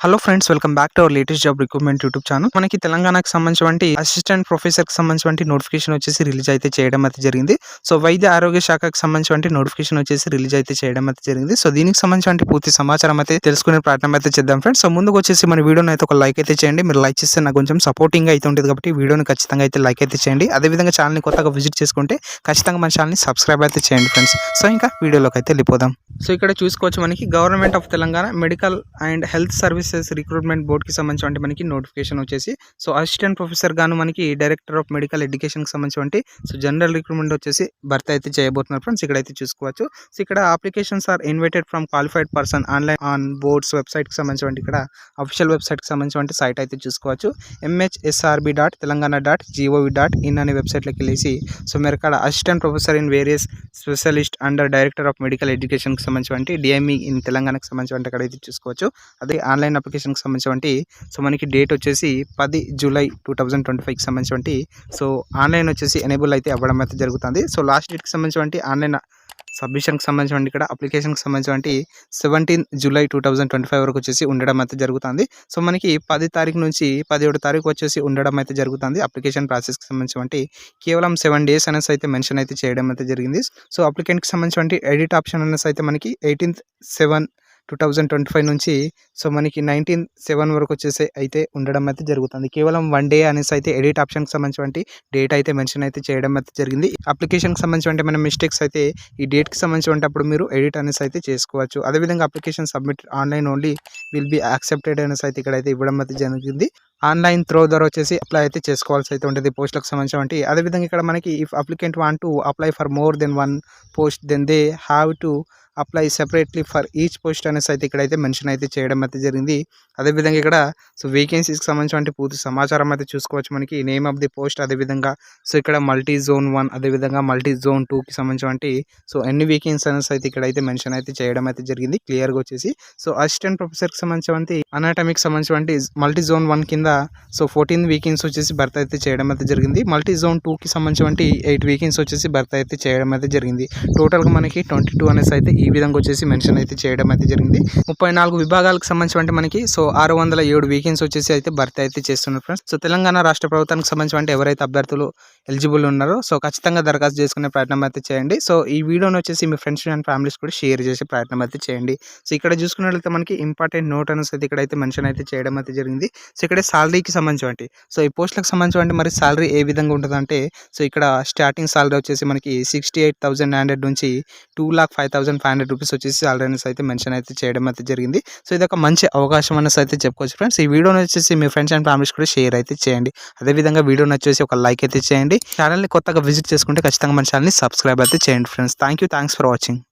Hello friends welcome back to our latest job recruitment YouTube channel మనకి తెలంగాణకు సంబంధించి assistant ప్రొఫెసర్కి సంబంధించి నోటిఫికేషన్ వచ్చేసి రిలీజ్ అయితే చేయడం అయితే జరిగింది. సో వైద్య ఆరోగ్య శాఖకు సంబంధించి నోటిఫికేషన్ వచ్చేసి రిలీజ్ అయితే చేయడం అయితే జరిగింది. సో దీనికి సంబంధించి పూర్తి సమాచారం అయితే తెలుసుకునే ప్రయత్నం అయితే చేద్దాం ఫ్రెండ్స్ సో ముందుకు వచ్చేసి మన వీడియోని అయితే ఒక లైక్ అయితే చేయండి. మీరు లైక్ చేస్తే నాకు కొంచెం సపోర్టింగ్ అయితే ఉంటుంది కాబట్టి వీడియోని ఖచ్చితంగా అయితే లైక్ అయితే చేయండి. అదేవిధంగా ఛానల్ని కొత్తగా విజిట్ చేసుకుంటే ఖచ్చితంగా మన ఛానల్ని సబ్స్క్రైబ్ అయితే చేయండి ఫ్రెండ్స్ సో ఇంకా వీడియోలోకి అయితే వెళ్ళిపోదాం. సో ఇక్కడ చూసుకోవచ్చు మనకి government of Telangana medical and health service services recruitment బోర్డ్కి సంబంధించి మనకి నోటిఫికేషన్ వచ్చేసి సో అసిస్టెంట్ ప్రొఫెసర్ గాను మనకి డైరెక్టర్ ఆఫ్ మెడికల్ ఎడ్యుకేషన్కి సంబంధించి సో జనరల్ రిక్రూట్మెంట్ వచ్చేసి భర్తీ అయితే చేయబోతున్నారు ఫ్రెండ్స్. ఇక్కడైతే చూసుకోవచ్చు. సో ఇక్కడ applications are invited from qualified person online on boards వెబ్సైట్కి సంబంధించి ఇక్కడ అఫీషియల్ వెబ్సైట్కి సంబంధించి సైట్ అయితే చూసుకోవచ్చు. MHSRB dot Telangana dot GOV dot in అనే వెబ్సైట్లోకి వెళ్ళేసి సో మీరు ఇక్కడ assistant professor in various specialist under director of medical ఎడ్యుకేషన్కి సంబంధించి డిఎంఈ ఇన్ తెలంగాణకి సంబంధించి అక్కడ అయితే చూసుకోవచ్చు. అదే ఆన్లైన్ అప్లికేషన్కి సంబంధించినటువంటి సో మనకి డేట్ వచ్చేసి పది జూలై టూ థౌజండ్ ట్వంటీ ఫైవ్కి సంబంధించినటువంటి సో ఆన్లైన్ వచ్చేసి ఎనేబుల్ అయితే అవ్వడం అయితే జరుగుతుంది. సో లాస్ట్ డేట్కి సంబంధించినటువంటి ఆన్లైన్ సబ్మిషన్కి సంబంధించి ఇక్కడ అప్లికేషన్కి సంబంధించినటువంటి seventeen July two thousand twenty five వరకు వచ్చేసి ఉండడం అయితే జరుగుతుంది. సో మనకి పది తారీఖు నుంచి పదిహేడు తారీఖు వచ్చేసి ఉండడం అయితే జరుగుతుంది అప్లికేషన్ ప్రాసెస్కి సంబంధించినటువంటి. కేవలం సెవెన్ డేస్ అనేసి అయితే మెన్షన్ అయితే చేయడం అయితే జరిగింది. సో అప్లికెంట్కి సంబంధించినటువంటి ఎడిట్ ఆప్షన్ అనేసి అయితే మనకి eighteenth seven two thousand twenty five నుంచి సో మనకి నైన్టీన్ సెవెన్ వరకు వచ్చేసి అయితే ఉండడం అయితే జరుగుతుంది. కేవలం వన్ డే అనేసి అయితే ఎడిట్ ఆప్షన్కి సంబంధించి డేట్ అయితే మెన్షన్ అయితే చేయడం అయితే జరిగింది. అప్లికేషన్కి సంబంధించి మన మిస్టేక్స్ అయితే ఈ డేట్కి సంబంధించి అప్పుడు మీరు ఎడిట్ అనేసి అయితే చేసుకోవచ్చు. అదేవిధంగా application submit online only will be accepted అనేసి అయితే ఇక్కడైతే ఇవ్వడం అయితే జరిగింది. ఆన్లైన్ త్రో ద్వారా వచ్చేసి అప్లై అయితే చేసుకోవాల్సి అయితే ఉంటుంది పోస్టులకు సంబంధించి అదేవిధంగా ఇక్కడ మనకి if applicant want to apply for more than one post then they have to apply separately for each post అనేసి అయితే ఇక్కడైతే మెన్షన్ అయితే చేయడం అయితే జరిగింది. అదేవిధంగా ఇక్కడ సో వేకెన్సీస్కి సంబంధించిన పూర్తి సమాచారం అయితే చూసుకోవచ్చు మనకి. నేమ్ ఆఫ్ ది పోస్ట్ అదేవిధంగా సో ఇక్కడ మల్టీ జోన్ వన్ అదేవిధంగా మల్టీ జోన్ టూకి సంబంధించి సో ఎన్ని వేకెన్సీ అనేసి అయితే ఇక్కడైతే మెన్షన్ అయితే చేయడం అయితే జరిగింది. క్లియర్గా వచ్చేసి సో అసిస్టెంట్ ప్రొఫెసర్కి సంబంధించి అనాటమిక్ సంబంధించి మల్టీ జోన్ వన్ కింద సో ఫోర్టీన్ వీకెన్స్ వచ్చేసి భర్త అయితే చేయడం అయితే జరిగింది. మల్టీ జోన్ టూకి సంబంధించి ఎయిట్ వీకెన్స్ వచ్చేసి భర్త అయితే చేయడం అయితే జరిగింది. టోటల్గా మనకి ట్వంటీ టూ అనేసి అయితే ఈ ఈ విధంగా వచ్చేసి మెన్షన్ అయితే చేయడం అయితే జరిగింది. ముప్పై నాలుగు విభాగాలకు సంబంధించి మనకి సో ఆరు వందల ఏడు వీకెన్స్ వచ్చేసి అయితే భర్తీ అయితే చేస్తున్నారు ఫ్రెండ్స్ సో తెలంగాణ రాష్ట్ర ప్రభుత్వానికి సంబంధించి ఎవరైతే అభ్యర్థులు ఎలిజిబుల్ ఉన్నారో సో ఖచ్చితంగా దరఖాస్తు చేసుకునే ప్రయత్నం అయితే చేయండి. సో ఈ వీడియోని వచ్చేసి మీ ఫ్రెండ్స్ అండ్ ఫ్యామిలీస్ కూడా షేర్ చేసే ప్రయత్నం అయితే చేయండి. సో ఇక్కడ చూసుకున్నట్లయితే మనకి ఇంపార్టెంట్ నోట్ అనేసి అయితే ఇక్కడైతే మెన్షన్ అయితే చేయడం అయితే జరిగింది. సో ఇక్కడ సాలరీకి సంబంధించి సో ఈ పోస్టులకు సంబంధించి మరి సాలరీ ఏ విధంగా ఉంటుందంటే సో ఇక్కడ స్టార్టింగ్ సాలరీ వచ్చేసి మనకి సిక్స్టీ ఎయిట్ థౌసండ్ హండ్రెడ్ నుంచి two lakh five thousand five hundred rupees వచ్చేసి సాలరీ అయితే మెన్షన్ అయితే చేయడం అయితే జరిగింది. సో ఇది ఒక మంచి అవకాశం అనేసి అయితే చెప్పుకోవచ్చు ఫ్రెండ్స్ ఈ వీడియోని వచ్చేసి మీ ఫ్రెండ్స్ అండ్ ఫ్యామిలీస్ కూడా షేర్ అయితే చేయండి. అదేవిధంగా వీడియోని వచ్చేసి ఒక లైక్ అయితే చేయండి. ఛానల్ని కొత్తగా విజిట్ చేసుకుంటే ఖచ్చితంగా మన ఛానల్ని సబ్స్క్రైబ్ అయితే చేయండి friends thank you thanks for watching